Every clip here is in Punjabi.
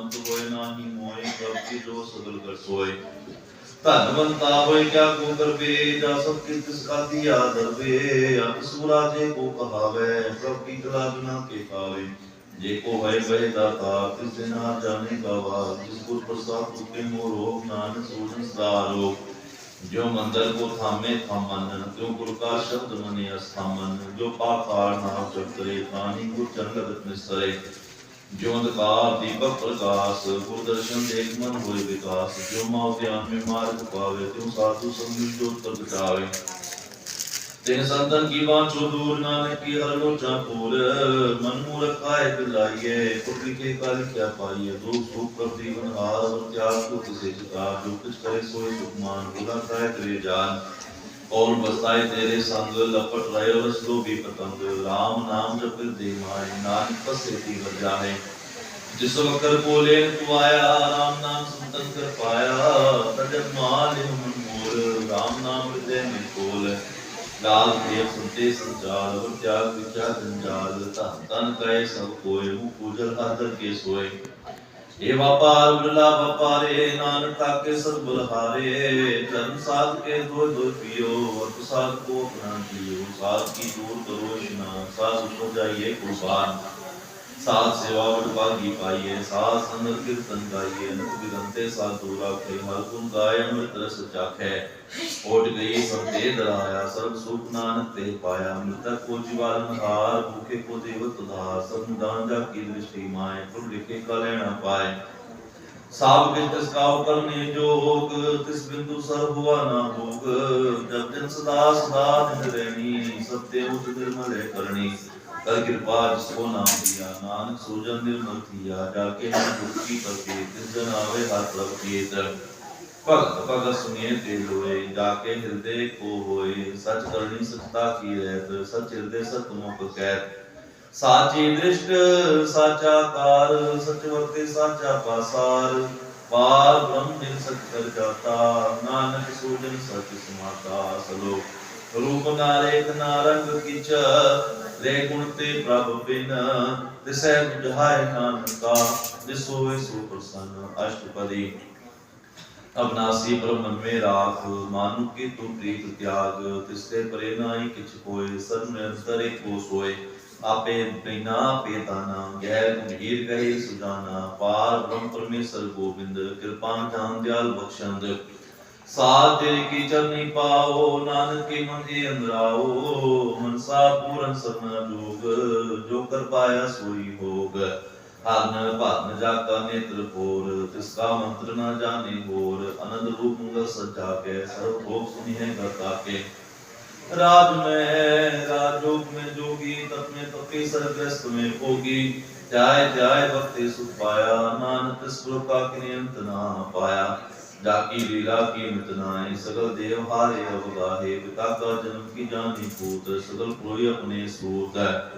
ਮੰਤ ਹੋਏ ਨਾਹੀ ਮੋਏ ਪ੍ਰਭ ਜੋ ਸਗਲ ਕਰ ਸੋਏ। ਧਨਵੰਤਾ ਹੋਏ ਕਿਆ ਕੋ ਕਰਵੇ ਜਾ ਸਭ ਕੀ ਤਿਸ ਕਾ ਦੀਆ ਦਰਵੇ। ਅਤ ਸੂਰਾ ਜੇ ਕੋ ਕਹਾਵੇ, ਪ੍ਰਭ ਕੀ ਕਲਾ ਬਿਨਾ ਕੇ ਪਾਵੇ। ਜੇ ਕੋ ਹੈ ਬਹਿ ਦਾਤਾ ਤਿਸ ਦੇ ਨਾ ਜਾਣੇ ਗਵਾ ਜਿਸ ਗੁਰ ਪ੍ਰਸਾਦ ਉਤੇ ਮੋ ਰੋਗ, ਨਾਨਕ ਸੂਜਨ ਸਦਾ ਰੋਗ। ਜੋ ਮੰਦਰ ਕੋ ਥਾਮੇ ਥਾਮਨ ਜੋ ਗੁਰ ਕਾ ਸ਼ਬਦ ਮਨੇ ਅਸਥਾਮਨ ਜੋ ਪਾਖਾਰ ਨਾਮ ਚਤਰੇ ਪਾਣੀ ਗੁਰ ਚੰਗਤ ਨਿਸਰੇ ਜੋ ਅੰਧਕਾਰ ਦੀਪਕ ਪ੍ਰਕਾਸ਼ ਗੁਰ ਦਰਸ਼ਨ ਦੇਖ ਮਨ ਹੋਏ ਵਿਕਾਸ ਜੋ ਮਾਉ ਧਿਆਨ ਮੇ ਮਾਰਗ ਪਾਵੇ, ਤਿਉ ਸਾਧੂ ਸੰਗਿ ਜੋ ਤਰ ਬਚਾਵੇ ਤੇ ਸੰਤਨ ਕੀ ਬਾਂਛੋ ਦੂਰ, ਨਾਨਕ ਕੀ ਹਰ ਲੋਚਾ ਪੂਰ ਮਨ ਮੂਰਖ ਕਾਇ ਬਿਲਾਈਏ ਪੁੱਤਰੀ ਕੇ ਕਾਲ ਕਿਆ ਪਾਈਏ ਦੋ ਸੁਖ ਪ੍ਰਤੀ ਬਨਹਾਰ ਤਿਆਗ ਕੋ ਕਿਸੇ ਚਿਤਾ ਜੋ ਕੁਛ ਕਰੇ ਸੋਏ ਸੁਖਮਾਨ ਬੁਲਾ ਕਾਇ ਕਰੇ ਜਾਨ। ਔਰ ਬਸਾਏ ਤੇਰੇ ਸੰਗ ਲਪਟ ਰਹੇ ਰਸ ਲੋ ਵੀ ਪਤੰਗ। RAM ਨਾਮ ਜਪਿ ਦੇ ਮਾਏ, ਨਾਨਕ ਪਸੇ ਤੀ ਵਜਾਏ ਜਿਸ ਵਕਰ ਬੋਲੇ, ਤੂੰ ਆਇਆ RAM ਨਾਮ ਸੰਤਨ ਕਰ ਪਾਇਆ। ਤਜਬ ਮਾਲ ਮਨ ਮੋਰ RAM ਨਾਮ ਹਿਰਦੇ ਮੇ ਕੋਲ। ਲਾਲ ਦੇਵ ਸੁਨਤੇ ਸੰਜਾਲ ਵਰ ਤਿਆਗ ਵਿਚਾ ਜੰਜਾਲ। ਧਨ ਤਨ ਕੈ ਸਭ ਕੋਏ ਮੂ ਪੂਜਲ ਆਦਰ ਕੇ ਏ ਵਾਪਾਰ ਬਿਰਲਾ ਵਪਾਰੇ, ਨਾਨਕ ਤਾਕੇ ਸਦ ਬੁਲਹਾਰੇ ਜਨ ਸਾਧ ਕੇ ਦੋ ਦੋ ਪਿਓ ਔਰ ਪ੍ਰਸਾਦ ਕੋ ਆਪਣਾ ਜੀਓ, ਸਾਧ ਕੀ ਦੂਰ ਕਰੋ ਇਸ਼ਨਾਨ, ਸਾਧ ਉਪਰ ਜਾਈਏ ਕੁਰਬਾਨ ਸਾਧ ਸੇਵਾ ਵਡਭਾਗੀ ਪਾਈਏ, ਸਾਧ ਸੰਗਤ ਕੀਰਤਨ ਗਾਈਏ ਅਨੰਤ ਬਿਰੰਤੇ ਸਾਧ ਦੂਰਾ ਕੇ ਹਰ ਗੁਣ ਗਾਏ, ਅੰਮ੍ਰਿਤ ਰਸ ਚਾਖੈ। ਓਟ ਗਈ ਸਭ ਤੇ ਦਰਾਇਆ, ਸਰਬ ਸੁਖ ਨਾਨਕ ਤੇ ਪਾਇਆ ਮ੍ਰਿਤਕ ਕੋ ਜੀਵਾਨ ਹਾਰ ਭੂਖੇ ਕੋ ਦੇਵਤ ਉਧਾਰ, ਸਭ ਦਾਨ ਜਾ ਕੀ ਦ੍ਰਿਸ਼ਟੀ ਮਾਏ, ਪ੍ਰਭ ਲਿਖੇ ਕਾ ਲੈਣਾ ਪਾਏ। ਸਾਬ ਕੇ ਤਿਸ ਕਾਉ ਕਰਨੇ ਜੋਗ, ਤਿਸ ਬਿੰਦੂ ਸਰ ਹੁਆ ਨਾ ਭੋਗ। ਜਬ ਜਨ ਸਦਾ ਸਦਾ ਦਿਨ ਰਹਿਣੀ, ਸਤਿ ਉਤ ਨਿਰਮਲੇ ਕਰਨੀ। ਕਰ ਕਿਰਪਾ ਜਿਸ ਕੋ ਨਾਮ ਦਿਆ ਨਾਨਕ ਸੂਜਨ ਨਿਰਮਲ ਥੀਆ ਜਾ ਕੇ ਮਨ ਦੁਖੀ ਕਰਤੇ ਤਿਸ ਜਨ ਆਵੇ ਹਰ ਪ੍ਰਭ ਕੀਤ ਭਗਤ ਭਗਤ ਸੁਨੀਏ ਤੇ ਲੋਏ ਜਾ ਕੇ ਹਿਰਦੇ ਕੋ ਹੋਏ, ਸਚ ਕਰਨੀ ਸਚਤਾ ਕੀ ਰਹਿਤ, ਸਚ ਹਿਰਦੇ ਸਤ ਮੁਖ ਕਹਿਤ ਸਾਚੀ ਦ੍ਰਿਸ਼ਟ, ਸਾਚਾ ਕਾਰ ਸਚ ਵਰਤੇ ਸਾਚਾ ਪਾਸਾਰ। ਪਾਰ ਬ੍ਰਹਮ ਨਿਰ ਸਚ ਜਾਤਾ, ਨਾਨਕ ਸੂਜਨ ਸਚ ਸਮਾਤਾ। ਸਲੋ, ਰੂਪ ਨਾਰੇਕ ਨਾਰੰਗ ਕਿਚ ਰੇ ਗੁਣ ਤੇ ਪ੍ਰਭ ਬਿਨ। ਤਿਸੈ ਬੁਝਾਏ ਨਾਨਕਾ ਜਿਸ ਸੋ ਪ੍ਰਸੰਨ ਅਸ਼ਟਪਦੀ। ਅਬਨਾਸੀ ਬ੍ਰਹਮ ਰਾਖ, ਮਾਨੁ ਕੀ ਤੂ ਪ੍ਰੀਤ ਤਿਆਗ, ਤਿਸਤੇ ਪਰੇ ਨਾਹੀ ਕਿਛ ਕੋਏ ਸਰਬ ਨਿਰੰਤਰੇ ਕੋ ਸੋਏ। ਆਪੇ ਬਿਨਾ ਪੇਤਾਨਾ, ਗੈਰ ਗੰਭੀਰ ਗਏ ਸੁਜਾਨਾ, ਪਾਰ ਬ੍ਰਹਮ ਪਰਮੇਸ਼ਰ ਗੋਬਿੰਦ, ਕਿਰਪਾ ਜਾਨ ਦਿਆਲ ਬਖਸ਼ੰਦ। ਸਾਧ ਤੇਰੀ ਕੀ ਚਰਨੀ ਪਾਓ, ਨਾਨਕ ਕੀ ਮੰਜੀ ਅੰਦਰਾਓ, ਮਨਸਾ ਪੂਰਨ ਸਭਨਾ ਜੋਗ ਜੋ ਕਰ ਪਾਇਆ ਸੋਈ ਹੋਗ। ਹਰਨ ਭਰਨ ਜਾਤਾ ਨੇਤਰ ਹੋਰ ਤਿਸ ਕਾ ਮੰਤਰ ਨਾ ਜਾਣੇ ਹੋਰ, ਅਨੰਦ ਰੂਪ ਮੰਗਲ ਸੱਚਾ ਕੇ ਸਰਬ ਭੋਗ ਸੁਨਿਹੈ ਗਤਾ ਕੇ। ਰਾਜ ਮੈਂ ਰਾਜੋਗ ਮੈਂ ਜੋਗੀ ਤਪਨੇ ਤਪੇ ਸਰਗ੍ਰਸਤ ਮੈਂ ਭੋਗੀ। ਜਾਇ ਜਾਇ ਵਕਤੇ ਸੁਖ ਪਾਇਆ, ਨਾਨਕ ਤਿਸ ਕਿਰਪਾ ਕਿਨੇ ਅੰਤ ਨਾ ਪਾਇਆ। ਜਾਕੀ ਲੀਲਾ ਕੀ ਮਿਤ ਨਾਏ ਸਗਲ ਦੇਵ ਹਾਰੇ ਅਵਗਾਹੇ, ਪਿਤਾ ਕਾ ਜਨਮ ਕੀ ਜਾਣੀ ਪੂਤ, ਸਗਲ ਕੋਈ ਆਪਣੇ ਸੂਤ ਹੈ।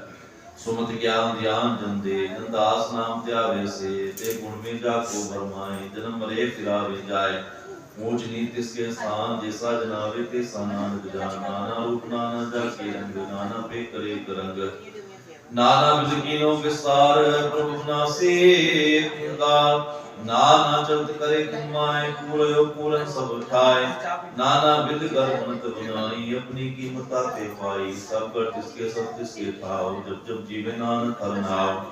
ਸੁਮਤ ਗਿਆਨ ਧਿਆਨ ਜੰਦੇ ਅੰਦਾਸ ਨਾਮ ਧਿਆਵੇ ਸੇ, ਤੇ ਗੁਣ ਮੇ ਜਾ ਕੋ ਬਰਮਾਏ ਜਨਮ ਮਰੇ ਫਿਰਾਵੇ ਜਾਏ। ਮੋਚ ਨੀਤ ਤਿਸ ਕੇ ਸਥਾਨ ਜੈਸਾ ਜਨਾਵੇ ਤੇ ਸਾਨਾਨ ਜਾਨ ਨਾਨਾ ਰੂਪ ਨਾਨਾ ਜਾ ਕੇ ਰੰਗ, ਨਾਨਾ ਪੇ ਕਰੇ ਕਰੰਗ ਨਾਨਾ ਬਿਜਕੀਨੋ ਵਿਸਾਰ, ਪ੍ਰਭ ਨਾਸੀ ਦਾ ਨਾਨਾ ਚਲਤ ਕਰੇ ਕਮਾਏ ਕੂਲਯੋ ਕੂਲਨ ਸਭ ਉਠਾਏ। ਨਾਨਾ ਬਿਦ ਗਰਮਤ ਬਿਨਾਈ, ਆਪਣੀ ਕੀਮਤਾ ਤੇ ਪਾਈ। ਸਭ ਕਰ ਜਿਸਕੇ ਸਭ ਜਿਸਕੇ ਥਾਉ ਜਬ ਜਬ ਜੀਵੇ ਨਾਨ ਕਰਨਾਉ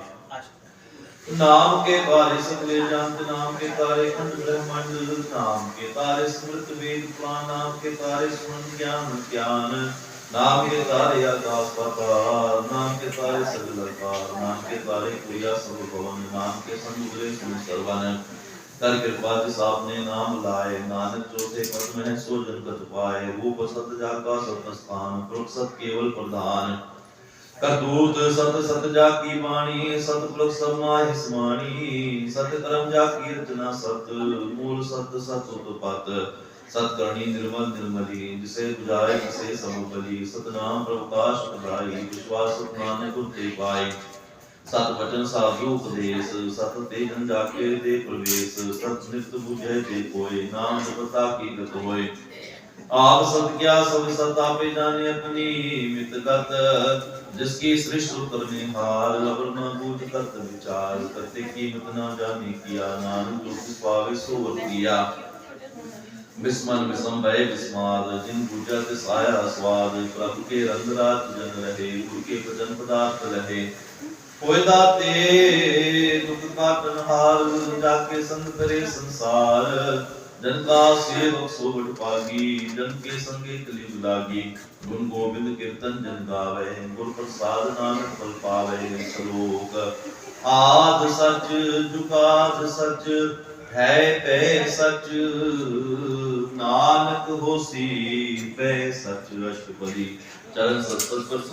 ਨਾਮ। ਕੇ ਬਾਰੇ ਸਗਲੇ ਜੰਤ, ਨਾਮ ਕੇ ਤਾਰੇ ਖੰਡ ਬ੍ਰਹਮੰਡ, ਨਾਮ ਕੇ ਤਾਰੇ ਸਮ੍ਰਿਤ ਵੇਦ ਪ੍ਰਾਨ ਨਾਮ ਕੇ ਤਾਰੇ ਸੁਣ ਗਿਆਨ ਗਿਆਨ। ਨਾਮ ਕੇ ਤਾਰੇ ਆਕਾਸ ਪਤਾਲ ਨਾਮ ਕੇ ਤਾਰੇ ਸਗਲ ਅਕਾਰ ਨਾਮ ਕੇ ਤਾਰੇ ਕੁਰਿਆ ਸਭ ਭਵਨ, ਨਾਮ ਕੇ ਸੰਗੁਰੇ ਸੁਨ ਸਰਵਾਨ। ਕਰ ਕਿਰਪਾ ਜਿਸ ਆਪਨੇ ਨਾਮ ਲਾਏ, ਨਾਨਕ ਜੋ ਤੇ ਪਦਮ ਹੈ ਸੋ ਜਨ ਕਤ ਪਾਏ। ਰੂਪ ਸਤ ਜਾ ਕਾ ਸਤ ਸਥਾਨ ਪ੍ਰਭ ਸਤ ਕੇਵਲ ਪ੍ਰਧਾਨ। ਕਰਦੂਤ ਸਤ ਸਤ ਜਾ ਕੀ ਬਾਣੀ, ਸਤ ਪ੍ਰਭ ਸਮਾਹਿ ਸਮਾਣੀ। ਸਤ ਕਰਮ ਜਾ ਕੀ ਰਚਨਾ ਸਤ, ਮੂਲ ਸਤ ਸਤ ਉਤਪਤ। ਸਤ ਕਰਣੀ ਨਿਰਮਲ ਨਿਰਮਲੀ, ਜਿਸੇ ਬੁਝਾਏ ਤਿਸੇ ਸਭ ਬਲੀ ਸਤਨਾਮ ਪ੍ਰਕਾਸ਼ ਕਰਾਈ, ਵਿਸ਼ਵਾਸ ਨਾਨਕ ਉਤੇ ਪਾਈ। ਸਤ ਵਚਨ ਸਾਧੂ ਉਪਦੇਸ਼, ਸਤ ਤੇ ਜਨ ਜਾਕੇ ਦੇ ਪ੍ਰਵੇਸ਼, ਸਤ ਨਿਤ ਬੁਝੇ ਤੇ ਕੋਏ, ਨਾਮ ਜਪਤਾ ਕੀ ਗਤ ਹੋਏ ਆਪ ਸਤ ਕਿਆ ਸਭ ਸਤ ਆਪੇ ਜਾਣੇ ਆਪਣੀ ਮਿਤ ਗਤ ਜਿਸ ਕੀ ਸ੍ਰਿਸ਼ਟ ਉਤਰ ਨਿਹਾਰ, ਲਬਰ ਨਾ ਬੂਝ ਕਰਤ ਵਿਚਾਰ ਕਰਤੇ ਕੀ ਮਤ ਨਾ ਜਾਣੇ ਕੀਆ, ਨਾਨਕ ਜੋ ਪਾਵੇ ਸੋ ਵਰਤਿਆ ਮਿਸਮਨ ਮਿਸਮ ਬੈ ਬਿਸਮਾਦ, ਜਿਨ ਪੂਜਾ ਤੇ ਸਾਇਆ ਸਵਾਦ, ਪ੍ਰਭ ਕੇ ਰੰਗ ਰਾਤ ਜਨ ਰਹੇ, ਗੁਰ ਕੇ ਭਜਨ ਪਦਾਰਥ ਰਹੇ। ਹੋਇਦਾ ਤੇ ਦੁਖ ਕਾਟਨ ਹਾਰ ਜਾ ਕੇ ਸੰਗ ਕਰੇ ਸੰਸਾਰ। ਜਨ ਕਾ ਸੇਵਕ ਸੋਵਟ ਪਾਗੀ ਜਨ ਕੇ ਸੰਗੇ ਕਲਿਬ ਲਾਗੀ ਗੁਣ ਗੋਬਿੰਦ ਕੀਰਤਨ ਜਨ ਗਾਵੇ, ਗੁਰ ਪ੍ਰਸਾਦ ਨਾਨਕ ਫਲ ਪਾਵੇ ਸ਼ਲੋਕ। ਆਦ ਸਚ, ਜੁਗਾਦ ਸਚ ਹੈ ਪੈ ਸਚ ਨਾਨਕ ਹੋਸੀ ਪੈ ਸਚ ਅਸ਼ਟਪਦੀ। ਚਰਨ ਸਤਸੰਗ